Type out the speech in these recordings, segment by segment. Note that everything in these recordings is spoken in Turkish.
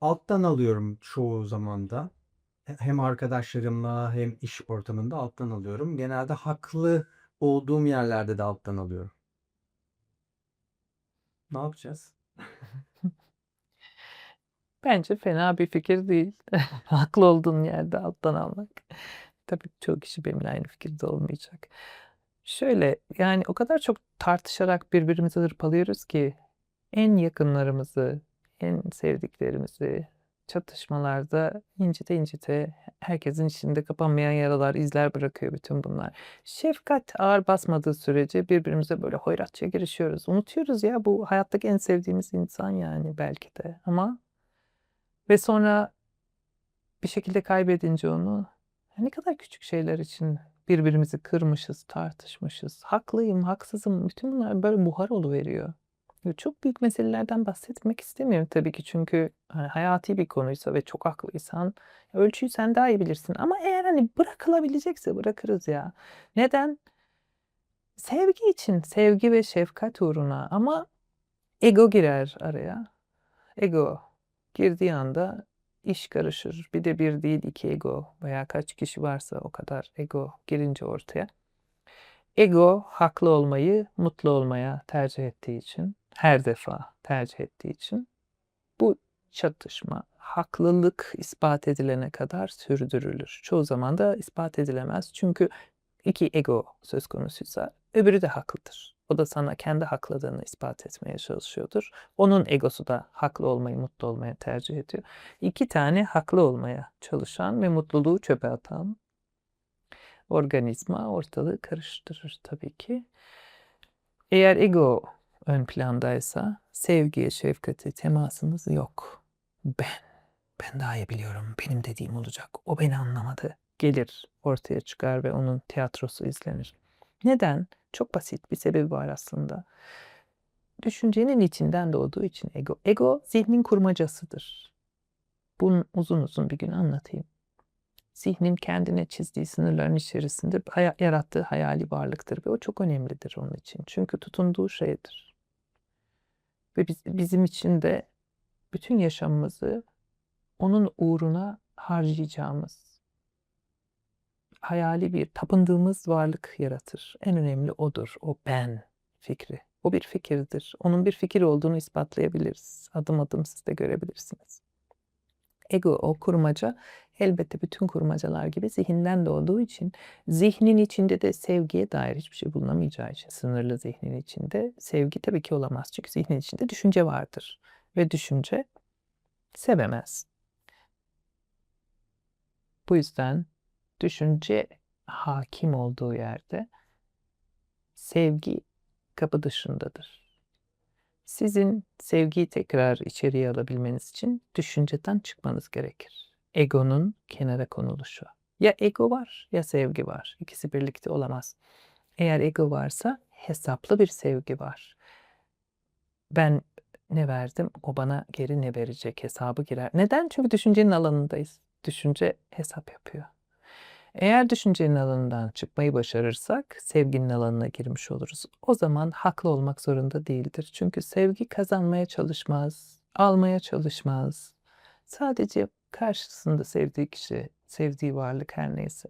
Alttan alıyorum çoğu zaman da. He hem arkadaşlarımla hem iş ortamında alttan alıyorum. Genelde haklı olduğum yerlerde de alttan alıyorum. Ne yapacağız? Bence fena bir fikir değil. Haklı olduğun yerde alttan almak. Tabii çoğu kişi benimle aynı fikirde olmayacak. Şöyle, yani o kadar çok tartışarak birbirimizi hırpalıyoruz ki en yakınlarımızı, en sevdiklerimizi çatışmalarda incite incite herkesin içinde kapanmayan yaralar, izler bırakıyor bütün bunlar. Şefkat ağır basmadığı sürece birbirimize böyle hoyratça girişiyoruz. Unutuyoruz ya bu hayattaki en sevdiğimiz insan yani belki de ama ve sonra bir şekilde kaybedince onu ne kadar küçük şeyler için birbirimizi kırmışız, tartışmışız. Haklıyım, haksızım. Bütün bunlar böyle buhar oluveriyor. Çok büyük meselelerden bahsetmek istemiyorum tabii ki çünkü hani hayati bir konuysa ve çok haklıysan ölçüyü sen daha iyi bilirsin. Ama eğer hani bırakılabilecekse bırakırız ya. Neden? Sevgi için, sevgi ve şefkat uğruna ama ego girer araya. Ego girdiği anda iş karışır. Bir de bir değil iki ego veya kaç kişi varsa o kadar ego girince ortaya. Ego haklı olmayı mutlu olmaya tercih ettiği için, her defa tercih ettiği için bu çatışma haklılık ispat edilene kadar sürdürülür. Çoğu zaman da ispat edilemez. Çünkü iki ego söz konusuysa öbürü de haklıdır. O da sana kendi haklılığını ispat etmeye çalışıyordur. Onun egosu da haklı olmayı, mutlu olmaya tercih ediyor. İki tane haklı olmaya çalışan ve mutluluğu çöpe atan organizma ortalığı karıştırır tabii ki. Eğer ego ön plandaysa sevgiye, şefkate temasımız yok. Ben, ben daha iyi biliyorum. Benim dediğim olacak. O beni anlamadı. Gelir, ortaya çıkar ve onun tiyatrosu izlenir. Neden? Çok basit bir sebebi var aslında. Düşüncenin içinden doğduğu için ego. Ego zihnin kurmacasıdır. Bunu uzun uzun bir gün anlatayım. Zihnin kendine çizdiği sınırların içerisinde yarattığı hayali varlıktır ve o çok önemlidir onun için. Çünkü tutunduğu şeydir. Ve biz, bizim için de bütün yaşamımızı onun uğruna harcayacağımız hayali bir tapındığımız varlık yaratır. En önemli odur. O ben fikri. O bir fikirdir. Onun bir fikir olduğunu ispatlayabiliriz. Adım adım siz de görebilirsiniz. Ego o kurmaca elbette bütün kurmacalar gibi zihinden doğduğu için zihnin içinde de sevgiye dair hiçbir şey bulunamayacağı için sınırlı zihnin içinde sevgi tabii ki olamaz. Çünkü zihnin içinde düşünce vardır ve düşünce sevemez. Bu yüzden düşünce hakim olduğu yerde sevgi kapı dışındadır. Sizin sevgiyi tekrar içeriye alabilmeniz için düşünceden çıkmanız gerekir. Egonun kenara konuluşu. Ya ego var ya sevgi var. İkisi birlikte olamaz. Eğer ego varsa hesaplı bir sevgi var. Ben ne verdim o bana geri ne verecek hesabı girer. Neden? Çünkü düşüncenin alanındayız. Düşünce hesap yapıyor. Eğer düşüncenin alanından çıkmayı başarırsak sevginin alanına girmiş oluruz. O zaman haklı olmak zorunda değildir. Çünkü sevgi kazanmaya çalışmaz, almaya çalışmaz. Sadece karşısında sevdiği kişi, sevdiği varlık her neyse.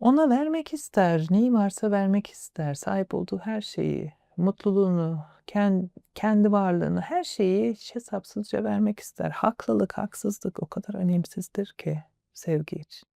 Ona vermek ister, neyi varsa vermek ister. Sahip olduğu her şeyi, mutluluğunu, kendi varlığını, her şeyi hesapsızca vermek ister. Haklılık, haksızlık o kadar önemsizdir ki sevgi için.